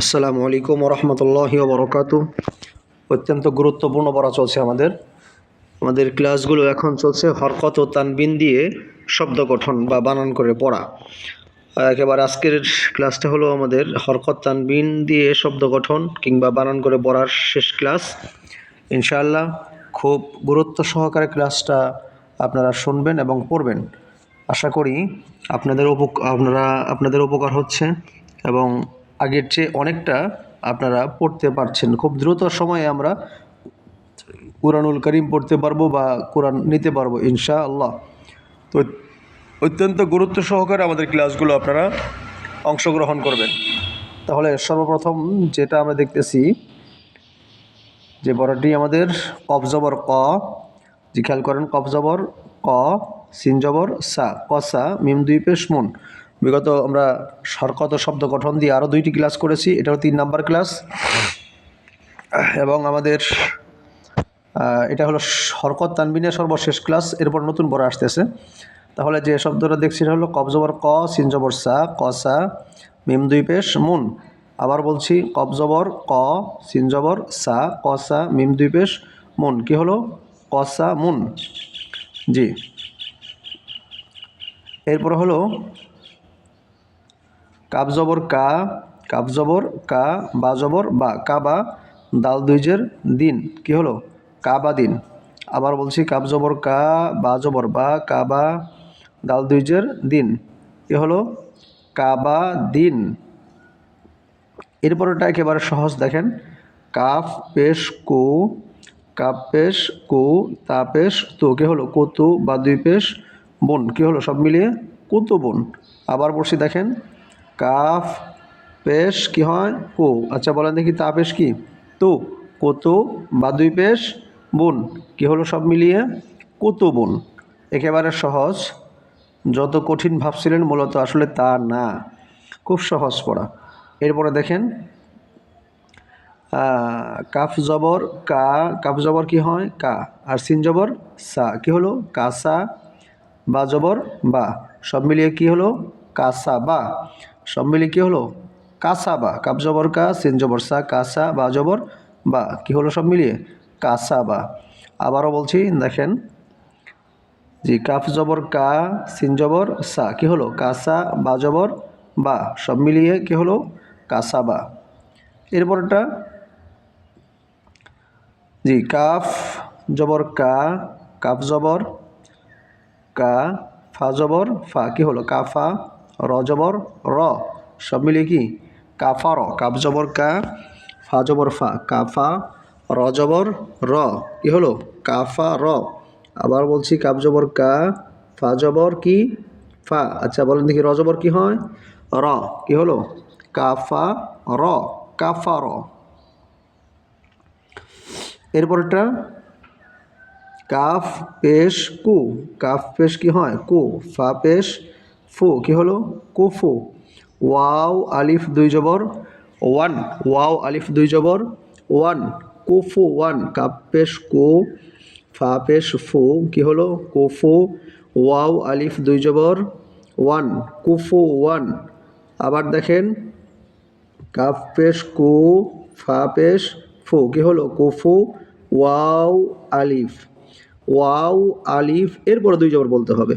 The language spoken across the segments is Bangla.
আসসালামু আলাইকুম রহমতুল্লাহ বরকাত অত্যন্ত গুরুত্বপূর্ণ পড়া চলছে আমাদের। আমাদের ক্লাসগুলো এখন চলছে হরকত ও তানবিন দিয়ে শব্দ গঠন বা বানান করে পড়া। একেবারে আজকের ক্লাসটা হলো আমাদের হরকত তানবিন দিয়ে শব্দ গঠন কিংবা বানান করে পড়ার শেষ ক্লাস। ইনশাআল্লাহ খুব গুরুত্ব সহকারে ক্লাসটা আপনারা শুনবেন এবং পড়বেন। আশা করি আপনাদের উপ আপনারা আপনাদের উপকার হচ্ছে এবং আগের চেয়ে অনেকটা আপনারা পড়তে পারছেন। খুব দ্রুত সময়ে আমরা কোরআনুল করিম পড়তে পারব বা কোরআন নিতে পারব ইনশা আল্লাহ তো অত্যন্ত গুরুত্ব সহকারে আমাদের ক্লাসগুলো আপনারা অংশগ্রহণ করবেন। তাহলে সর্বপ্রথম যেটা আমরা দেখতেছি, যে বড়টি আমাদের কফ জবর ক, যে খেয়াল করেন কফ জবর ক, সিন জবর সা কসা মিম দুই পেশ মুন। বিগত আমরা সরকত শব্দ গঠন দিয়ে আরও দুইটি ক্লাস করেছি এটা হলো তিন নাম্বার ক্লাস। এবং আমাদের এটা হলো হরকত তানবিনের সর্বশেষ ক্লাস, এরপর নতুন পড়া আসতেছে। তাহলে যে শব্দটা দেখছি এটা হলো কবজবর ক, সিন জবর সা কসা মিম দুই পেশ, মুন। আবার বলছি কবজবর ক, সিন জবর সা কসা মিম দুই পেশ, মুন। কি হলো? কসা মুন। জি। এরপর হলো কাব জবর কা কাব জবর কা, বা জবর বা কাবা দাল দুইজের দিন। কি হলো? কাবা দিন। আবার বলছি কাব জবর কা, বা জবর বা কাবা দাল দুইজের দিন। কি হলো? কাবা দিন। এরপরটা একেবারে সহজ, দেখেন। কাফ পেশ কু কাপ পেশ কু, তা পেশ তো। কি হলো? কুতু বা দুই পেশ বোন। কি হলো? সব মিলিয়ে কুতু বোন। আবার বসি দেখেন কাফ, পেশ কি হয়? কু। আচ্ছা বলেন দেখি তা পেশ কি? তো, কুতু, বা দুই পেশ, বোন। কি হলো সব মিলিয়ে? কুতু বোন। একেবারে সহজ। যত কঠিন ভাবছিলেন, মূলত আসলে তা না। খুব সহজ পড়া। এরপরে দেখেন কাফ জবর, কা, কাফ জবর কি হয়? কা। আর সিন জবর, সা। কি হলো? কাসা বা জবর, বা। সব মিলিয়ে কি হলো? কাসা বা। সব মিলিয়ে কী হলো? কাসা বা কাফ জবর কা, সিন জবর সা, কাসা বা জবর বা, কি হলো সব মিলিয়ে? কাসা বা। আবারও বলছি, দেখেন জি কাফ জবর কা, সিন জবর সা, কি হলো? কাসা বা জবর বা, সব মিলিয়ে কি হলো? কাসা বা। এরপরটা, জি, কাফ জবর কা, কাফ জবর কা, ফা জবর ফা, কি হলো? কাফা র জবর র সব মিলিয়ে কি? কাফা র কাফ জবর কা ফা জবর ফা, কাফা, রজবর, র, কি হলো? কাফা, র, আবার বলছি কাফ জবর কা ফা জবর কি? ফা আচ্ছা বলেন দেখি রজবর জবর কি হয়? র, কি হলো? কাফা, র কাফা, র। এরপরটা, কাফ, পেশ, কু, কাফ, পেশ কি হয়? কু, ফা, পেশ ফু, কি হলো? কুফু। ওয়াও, আলিফ, দুই জবর। ওয়ান, ওয়াও, আলিফ, দুই জবর। ওয়ান, কুফু, ওয়ান। কাফ পেশ কু, ফা পেশ ফু, কি হলো? কুফু। ওয়াও, আলিফ, দুই জবর। ওয়ান, কুফু, ওয়ান। আবার দেখেন কাফ পেশ কু, ফা পেশ ফু, কি হলো? কুফু, ওয়াও, আলিফ। ওয়াও, আলিফ, এরপরে দুই জবর বলতে হবে।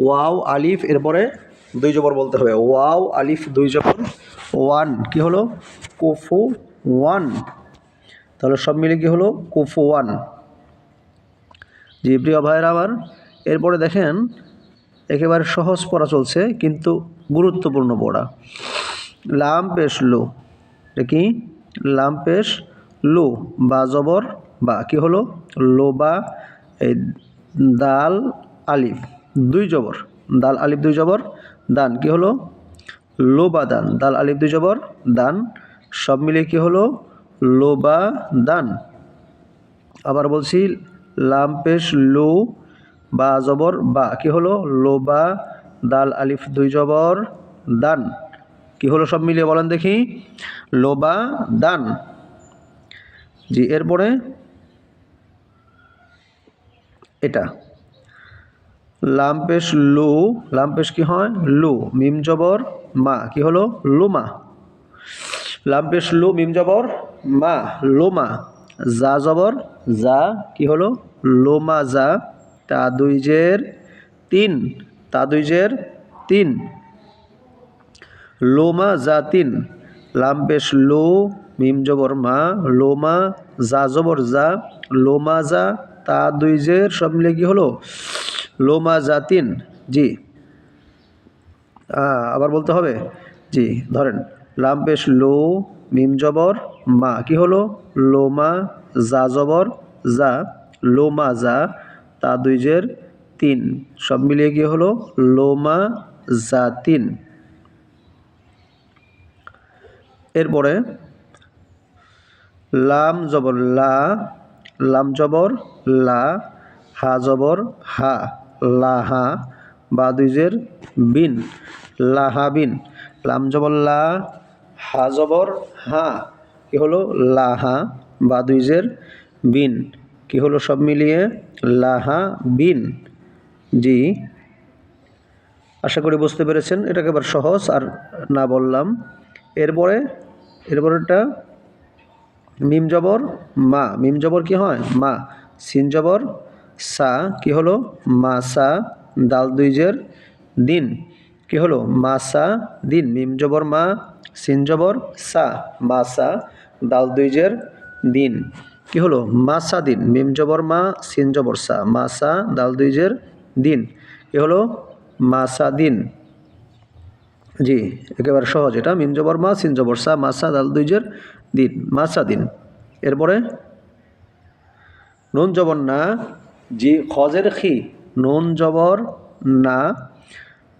ওয়াও, আলিফ, এরপরে দুই জবর বলতে হবে। ওয়াও, আলিফ, দুই জবর, ওয়ান, কি হলো? কুফু ওয়ান। তাহলে সব মিলে কি হলো? কুফু ওয়ান। জি, প্রিয় ভাইয়ের আবার এরপরে দেখেন, একেবারে সহজ পড়া চলছে, কিন্তু গুরুত্বপূর্ণ পড়া। লাম পেশ লো। এটা কি? লাম পেশ লো। বা জবর, বা কি হলো? লো বা এই দাল, আলিফ, দুই জবর। দাল, আলিফ, দুই জবর, দান কি হলো? লোবা দান দাল, আলিফ, দুই জবর, দান। সব মিলিয়ে কি হলো? লোবা দান আবার বলছি, লাম, পেশ, লো, বা জবর, বা কি হলো? লোবা, দাল, আলিফ, দুই জবর, দান। কি হলো সব মিলিয়ে বলেন দেখি। লোবা দান জি, এরপরে এটা। লাম্পেশ লু, লাম্পেশ কি হয়? লু। মিম জবর, মা। কি হলো? লুমা। লাম পেশ লু, মিম জবর, মা। লোমা। যা জবর যা কি হলো? লোমা যা তা দুই জের তিন। তা দুই জের তিন। লোমা যা তিন। লাম পেশ লো, মিম জবর, মা। লোমা যা জবর যা লোমা যা তা দুই জের সব মিলে কি হলো? লোমা যা তিন জি আবার বলতে হবে? জি, ধরেন, লাম পেশ লো, মিম জবর, মা, কি হলো? লোমা যা জবর যা লোমা যা তা দুই জের তিন। সব মিলিয়ে কি হলো? লোমা যা তিন এরপরে, লাম জবর, লা লাম জবর, লা, হা জবর, হা লাহা বা দুইজের বিন লাহা বিন। লাম জবর, লা, হা জবর, হা, কি হলো? লাহা বা দুইজের বিন। কি হলো সব মিলিয়ে? লাহা বিন। জি। আশা করি বুঝতে পেরেছেন। এটাকে একেবারে সহজ আর না বললাম। এরপরে, এরপরেরটা মিম জবর, মা। মিম জবর কি হয়? মা। সিন জবর, সা কি হলো? মা সা দাল দুইজের দিন কি হলো? মা সা দিন। মিম জবর, মা। সিন জবর, সা। মা সা দাল দুইজের দিন কি হলো? মাসা দিন। মিম জবর, মা। সিন জবর, সা। মাসা দাল দুইজের দিন কি হলো? মাসা দিন। জি, একেবারে সহজ এটা। মিম জবর, মা। সিন জবর, সা। মাসা দাল দুইজের দিন, মাসা দিন। এরপরে, নুন জবর না, জি, খজের খি, নুন জবর না,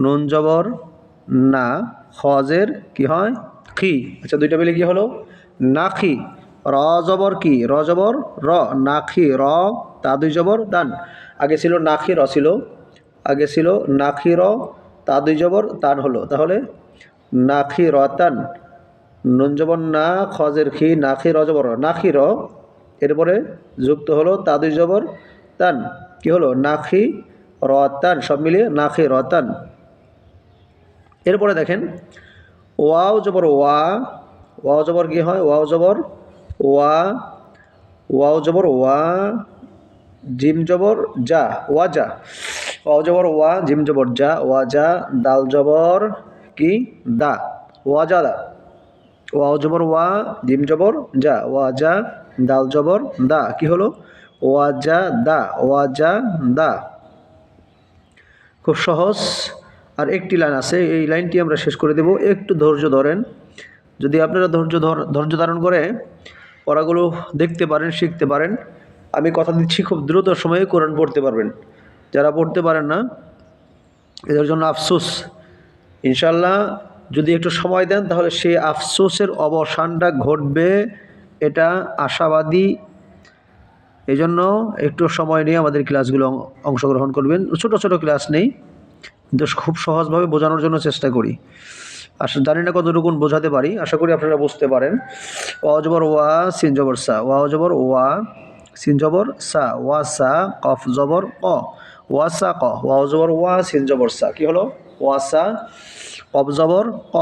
নুন জবর না, খজের কি হয়? খি। আচ্ছা দুইটা মিলে কি হলো? নাখি র জবর কি? র জবর, র নাখি র, তা দুই জবর, দান। আগে ছিল নাখি র ছিল। আগে ছিল নাখি র, তা দুই জবর তান হলো। তাহলে নাখি রতান নুন জবর না খজের খি নাখি র জবর র। নাখি র এরপরে যুক্ত হলো তাদুই জবর, তান। কি হলো? নাখি, রতান, সব মিলিয়ে নাখি, রতান। এরপরে দেখেন, ওয়াও জবর ওয়া, ওয়াও জবর কি হয়? ওয়াও জবর ওয়া, ওয়াও জবর ওয়া, জিম জবর যা ওয়া যা ওয়াও জবর ওয়া, জিম জবর যা ওয়া যা দাল জবর কি? দা। ওয়া যা দা। ওয়াও জবর, ওয়া, জিম জবর যা ওয়া যা দাল জবর, দা, কি হলো? ওয়া যা দা, ওয়া যা দা। খুব সহজ। আর একটি লাইন আছে, এই লাইনটি আমরা শেষ করে দেব। একটু ধৈর্য ধরেন। যদি আপনারা ধৈর্য ধর, ধৈর্য ধারণ করে পড়াগুলো দেখতে পারেন, শিখতে পারেন, আমি কথা দিচ্ছি খুব দ্রুত সময়ে, কোরআন পড়তে পারবেন। যারা পড়তে পারেন না, এদের জন্য আফসোস। ইনশাল্লাহ যদি একটু সময় দেন, তাহলে সেই আফসোসের অবসানটা ঘটবে। এটা আশাবাদী। এই জন্য একটু সময় নিয়ে আমাদের ক্লাসগুলো অংশগ্রহণ করবেন। ছোট ছোট ক্লাস নেই, কিন্তু খুব সহজভাবে বোঝানোর জন্য চেষ্টা করি। আস, জানি না কতটুকুন বোঝাতে পারি, আশা করি আপনারা বুঝতে পারেন। ওয়া জবর ওয়া, সিন জবর সা। ওয়া জবর ওয়া, সিন জবর সা। ওয়া সা, কফ জবর ক। ওয়া সা, ক। ওয়া জবর ওয়া, সিন জবর সা। কি হলো? ওয়া সা কফ জবর ক।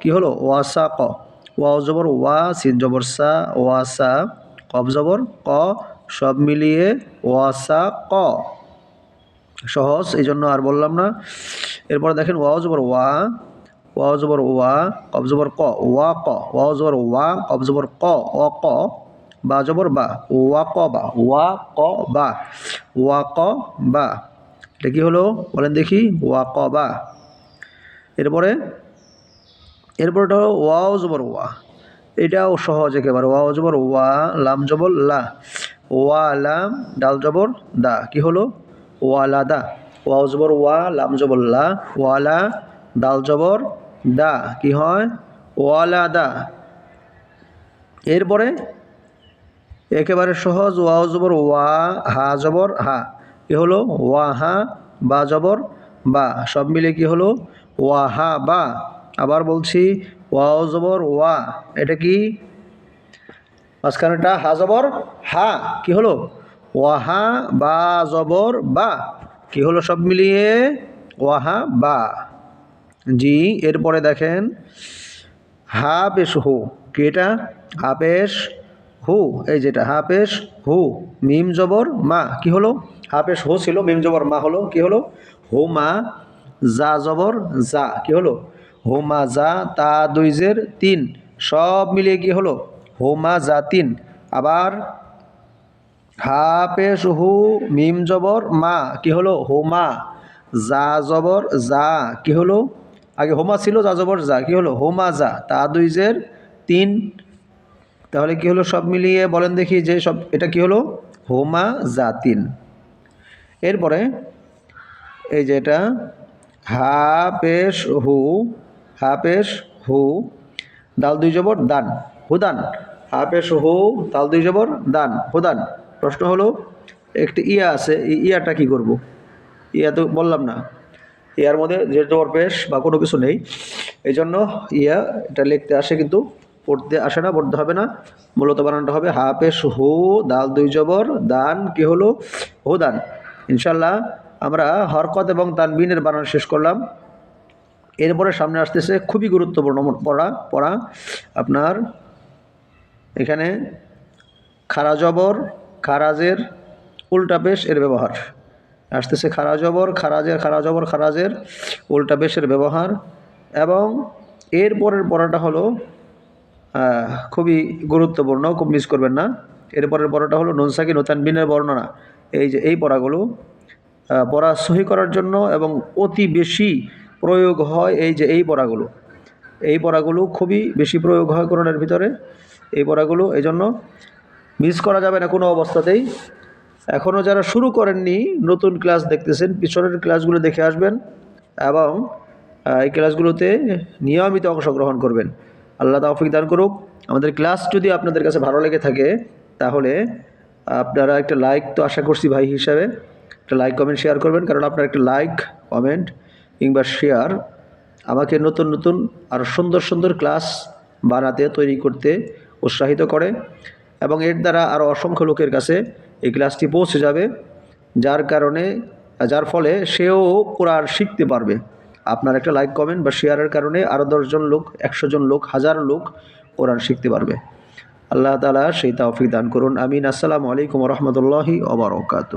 কি হলো? ওয়া সা ক। ওয়া জবর ওয়া সিন জবর সা ওয়া সা কফ ক। সব মিলিয়ে ওয়াসা ক। সহজ এই জন্য আর বললাম না। এরপরে দেখেন ওয়াও জবর ওয়া, ওয়াও জবর ওয়া, কব জবর ক, ওয়া ক। ওয়াও জবর ওয়া, কব জবর ক, অ ক। বা জবর বা, ওয়া ক বা, ওয়া ক বা, ওয়া ক বা। এটা কি হলো? বলেন দেখি, ওয়া ক বা। এরপরে, এরপরটা হলো ওয়াও জবর ওয়া। এটাও সহজ একেবারে। ওয়াও জবর ওয়া, লাম জবর লা। ওয়া, লাম, ডাল জবর দা। কি হলো? ওয়ালা দা। ওয়াও জবর ওয়া, লাম জবর লা। ওয়ালা ডাল জবর দা। কি হয়? ওয়ালা দা। এরপরে, একেবারে সহজ ওয়াও জবর ওয়া, হা জবর হা। কি হলো? ওয়া, হা, বা জবর বা। সব মিলে কি হলো? ওয়া হা বা আবার বলছি ওয়াও জবর ওয়া, এটা কি? মাঝখানেটা হা জবর, হা, কি হলো? ওয়াহা বা জবর বা, কি হলো সব মিলিয়ে? ওয়াহা বা। জি, এরপরে দেখেন, হা পেশ হো, কি এটা? হাপেশ হু, এই যেটা হাপেশ হু, মিম জবর মা, কি হলো? হাপেশ হু ছিল, মিম জবর মা হলো, কি হলো? হু মা যা জবর, যা, কি হলো? হু মা যা, তা দুই জের, তিন। সব মিলিয়ে কি হলো? হু মা যা, তিন। আবার হা পেশ হু, মিম জবর, মা, কি হলো? হোমা। যা জবর, যা, কি হলো? আগে হোমা ছিল, যা জবর, যা, কি হলো? হোমা যা, তা দুই জের, তিন। তাহলে কি হলো? সব মিলিয়ে বলেন দেখি যে সব, এটা কি হলো? হোমা যা, তিন। এরপরে, এই যে এটা হা পেশ হু হা পেশ হু, দাল দুই জবর, দান, হুদান। হা পেশ হু, দাল দুই জবর, দান, হুদান। প্রশ্ন হলো, একটি ইয়া আছে, এই ইয়াটা কি করব? ইয়া তো বললাম না। ইয়ার মধ্যে যে জবর পেশ বা কোনো কিছু নেই। এই জন্য ইয়া এটা লিখতে আসে কিন্তু পড়তে আসে না, পড়তে হবে না। মূলত বানানটা হবে হা পেশ হু, দাল দুই জবর, দান কি হলো? হুদান। ইনশাল্লাহ আমরা হরকত এবং তানবিনের বানান শেষ করলাম। এরপরে সামনে আসতেছে খুবই গুরুত্বপূর্ণ পড়া পড়া আপনার এখানে খারা জবর খারাজের উল্টা পেশ এর ব্যবহার। আসতেছে খারা জবর খারাজের খারা জবর খারাজের উল্টা পেশের ব্যবহার এবং এর পরের পড়াটা হলো খুবই গুরুত্বপূর্ণ, খুব মিস করবেন না। এরপরের পড়াটা হলো নুনসাকি নোতানবিনের বর্ণনা। এই যে, এই পড়াগুলো পড়া সহি করার জন্য এবং অতি বেশি প্রয়োগ হয় এই যে এই পড়াগুলো এই পড়াগুলো খুবই বেশি প্রয়োগ হয় কোরআনের ভিতরে। এই পড়াগুলো এই জন্য মিস করা যাবে না কোনো অবস্থাতেই। এখনও যারা শুরু করেননি, নতুন ক্লাস দেখতেছেন, পিছনের ক্লাসগুলো দেখে আসবেন এবং এই ক্লাসগুলোতে নিয়মিত অংশগ্রহণ করবেন। আল্লাহ তাফিক দান করুক। আমাদের ক্লাস যদি আপনাদের কাছে ভালো লেগে থাকে, তাহলে আপনারা একটা লাইক তো আশা করছি ভাই হিসাবে। একটা লাইক কমেন্ট শেয়ার করবেন, কারণ আপনার একটা লাইক কমেন্ট কিংবা শেয়ার আমাকে নতুন নতুন আরও সুন্দর সুন্দর ক্লাস বানাতে, তৈরি করতে উৎসাহিত করে এবং এর দ্বারা আরও অসংখ্য লোকের কাছে এই ক্লাসটি পৌঁছে যাবে, যার কারণে, যার ফলে সেও কোরআন শিখতে পারবে। আপনার একটা লাইক কমেন্ট বা শেয়ারের কারণে আরও দশজন লোক, একশো জন লোক, হাজার লোক কোরআন শিখতে পারবে। আল্লাহ তালা সেই তাওফিক দান করুন। আমিন। আসসালামু আলাইকুম রহমতুল্লাহি ওবরকাত